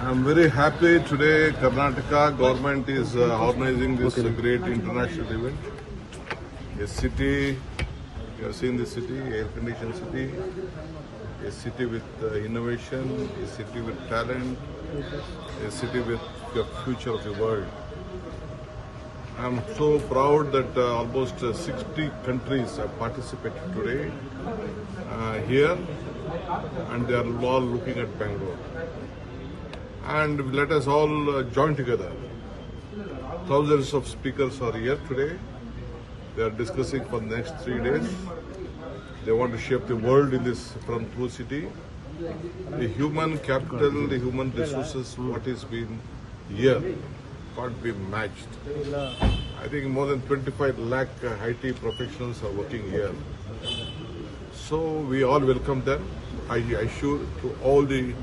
I'm very happy today Karnataka government is uh, organizing this uh, great international event. A city, you have seen the city, air-conditioned city, a city with uh, innovation, a city with talent, a city with the future of the world. I'm so proud that uh, almost uh, 60 countries have participated today uh, here and they are all looking at Bangalore. And let us all uh, join together. Thousands of speakers are here today. They are discussing for the next three days. They want to shape the world in this from through city. The human capital, the human resources, what is been here can't be matched. I think more than 25 lakh uh, IT professionals are working here. So we all welcome them. I assure to all the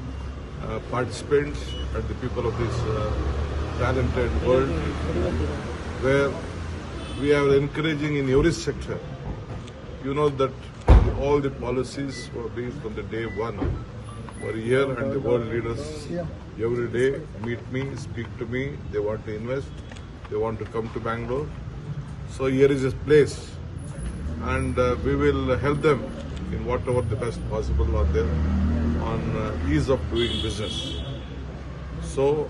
uh, participants and the people of this uh, talented world where we are encouraging in every sector. You know that all the policies were being from the day one. Were here and the world leaders every day meet me, speak to me, they want to invest, they want to come to Bangalore. So here is a place. And uh, we will help them in whatever the best possible are there ease of doing business. So,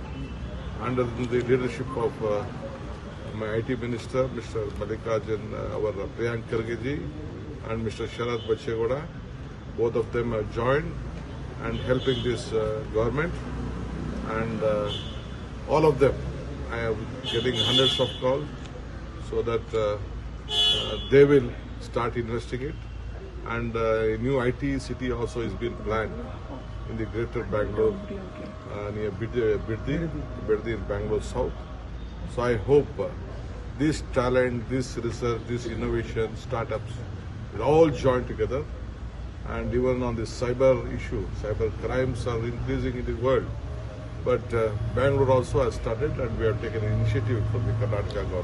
under the leadership of uh, my IT minister, Mr. Mallikarjun, uh, our Priyank Kharge and Mr. Sharad Bachegoda, both of them have joined and helping this uh, government. And uh, all of them, I am getting hundreds of calls so that uh, uh, they will start investing it. And a new IT city also is being planned in the greater Bangalore, uh, near Bid- Biddi, Biddi in Bangalore South. So I hope uh, this talent, this research, this innovation, startups will all join together. And even on this cyber issue, cyber crimes are increasing in the world. But uh, Bangalore also has started, and we have taken initiative from the Karnataka government.